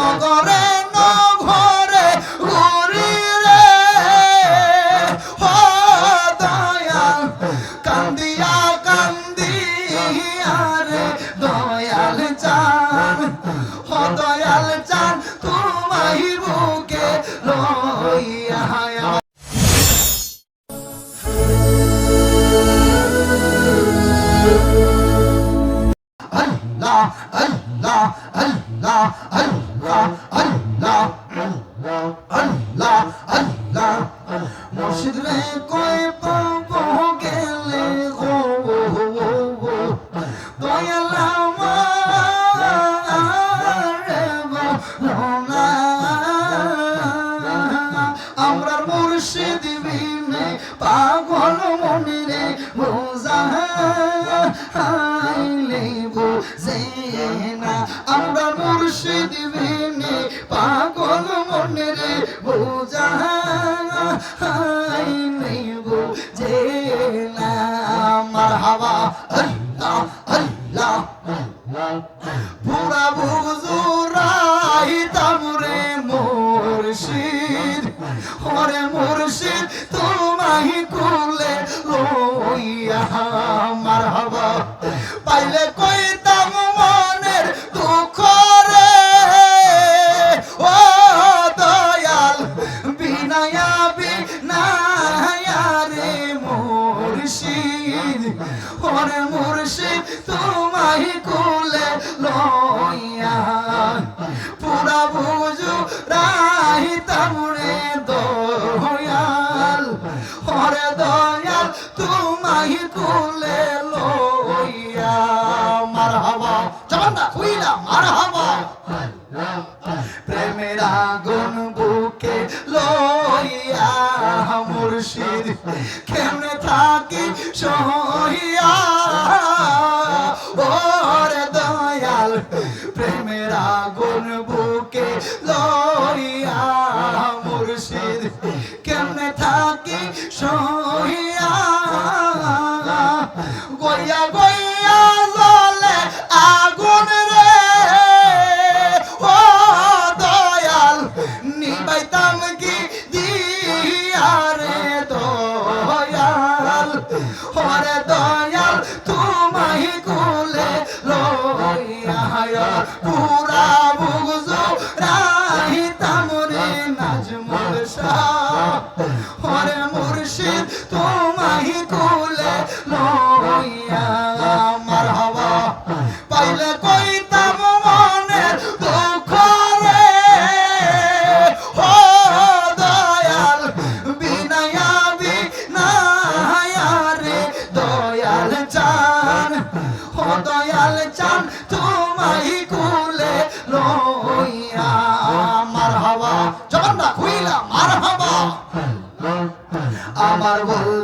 no মনের বোঝা বুঝে না মার হাওয়া। আল্লাহ আল্লাহ পুরা বুজুরাই তামরে মুর্শিদ ওরে মুর্শিদ। হরে দয়াল তোমাই তুলে লইয়া। মার হাওয়া জবান না হুইলা প্রেমের আগুন বুকে লইয়া মুর্শিদ, কেমনে থাকি সহিয়া? হরে দয়াল, প্রেমের আগুন বুকে লইয়া মুর্শিদ, কেমনে থাকি সহে কুলে লইয়া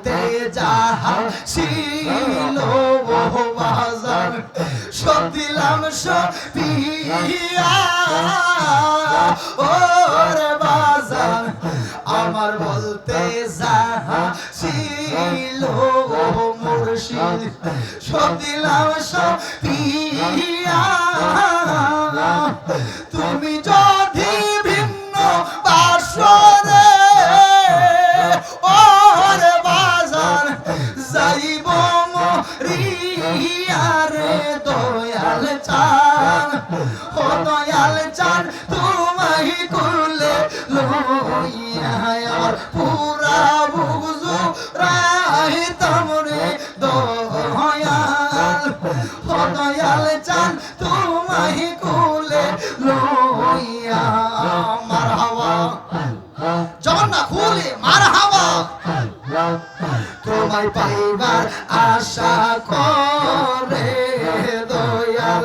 বলতে যাহা ছিল বাজার সব দিলাম সপিয়া। বাজার আমার বলতে যাহা ছিল মুর্শিদ সব দিলাম সপিয়া। তুমি যা ರೀ আশা করে দয়াল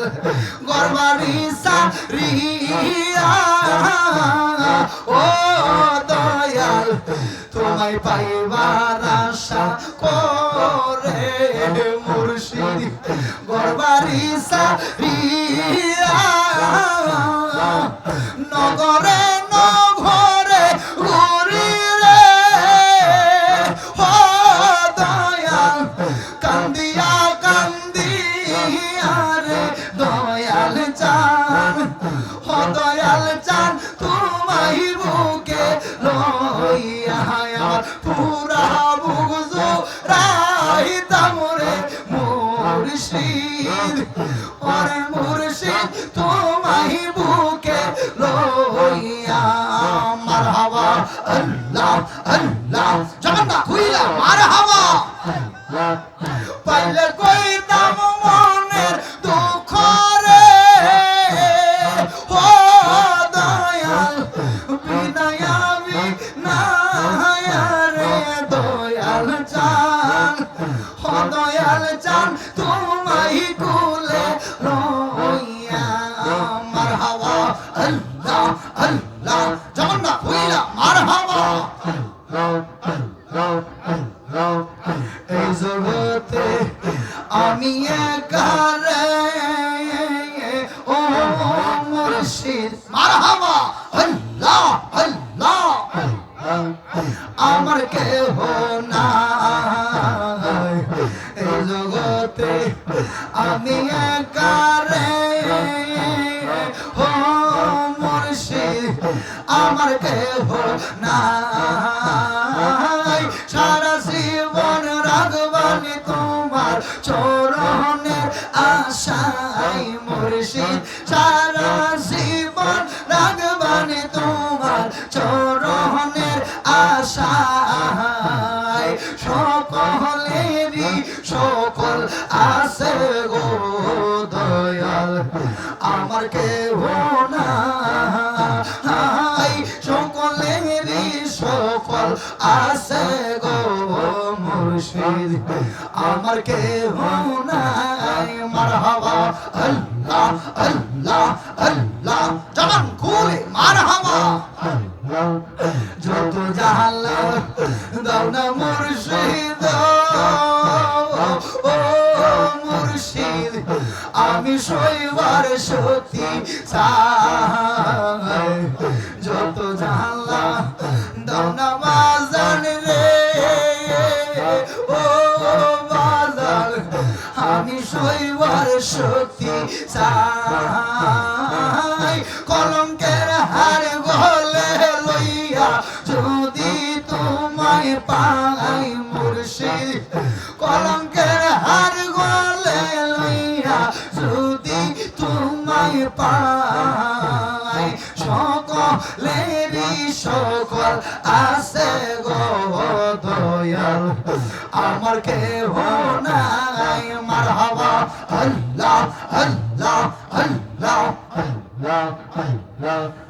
গরবারি সারিয়া। ও দয়াল তোমায় পাইবার আশা করে মুর্শিদ গরবারি সারিয়া। মুর্শিদ ওরে মুর্শিদ তোমাই বুকে লইয়া। মারহাবা আল্লাহ আল্লাহ। জগন্নাথ খুইলা মারহাবা, আল্লাহ আল্লাহ। আমার কেহ এই জগতে আমি একারে মুর্শিদ, আমার কেহ নাই। সারা জীবন রাগবানি তোমার চরণের সারা জীবন রাগবানি তোমার চরণের আশাই সকলেরই সকল আছে গো দয়াল। আমার কেহ নাই। সকলেরই সকল আছে গো মুর্শিদ। আমার কেহ নাই। মারহাবা আল্লাহ আল্লাহ আল্লাহ জবান খুলে মারহাবা যত জাহালা দাও না মুর্শিদ। ও মুর্শিদ, আমি শৈবার সতী যত জাহালা দাও না বাজান রে। ও বাজান আমি শৈবার সতী চাই কলঙ্কের হার গলে লইয়া, যদি তোমায় পাই মুর্শিদ, কলঙ্কের হার গলে লইয়া, যদি তোমায় পাই সকল আছে গো দয়াল। আমার